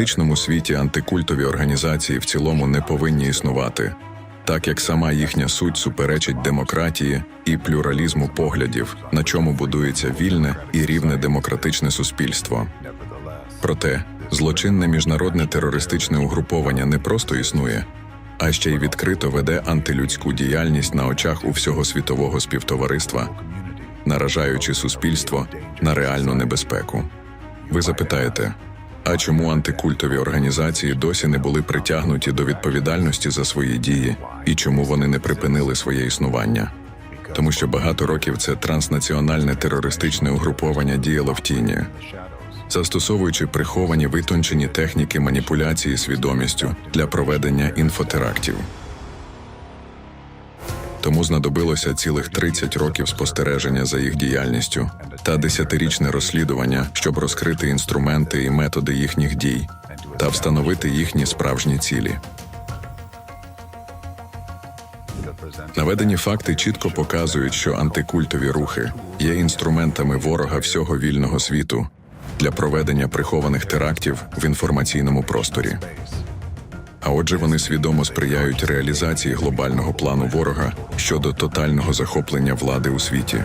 В світі антикультові організації в цілому не повинні існувати, так як сама їхня суть суперечить демократії і плюралізму поглядів, на чому будується вільне і рівне демократичне суспільство. Проте злочинне міжнародне терористичне угруповання не просто існує, а ще й відкрито веде антилюдську діяльність на очах у всього світового співтовариства, наражаючи суспільство на реальну небезпеку. Ви запитаєте, а чому антикультові організації досі не були притягнуті до відповідальності за свої дії і чому вони не припинили своє існування? Тому що багато років це транснаціональне терористичне угруповання діяло в тіні, застосовуючи приховані витончені техніки маніпуляції свідомістю для проведення інфотерактів. Тому знадобилося цілих 30 років спостереження за їх діяльністю та десятирічне розслідування, щоб розкрити інструменти і методи їхніх дій та встановити їхні справжні цілі. Наведені факти чітко показують, що антикультові рухи є інструментами ворога всього вільного світу для проведення прихованих терактів в інформаційному просторі. А отже, вони свідомо сприяють реалізації глобального плану ворога щодо тотального захоплення влади у світі.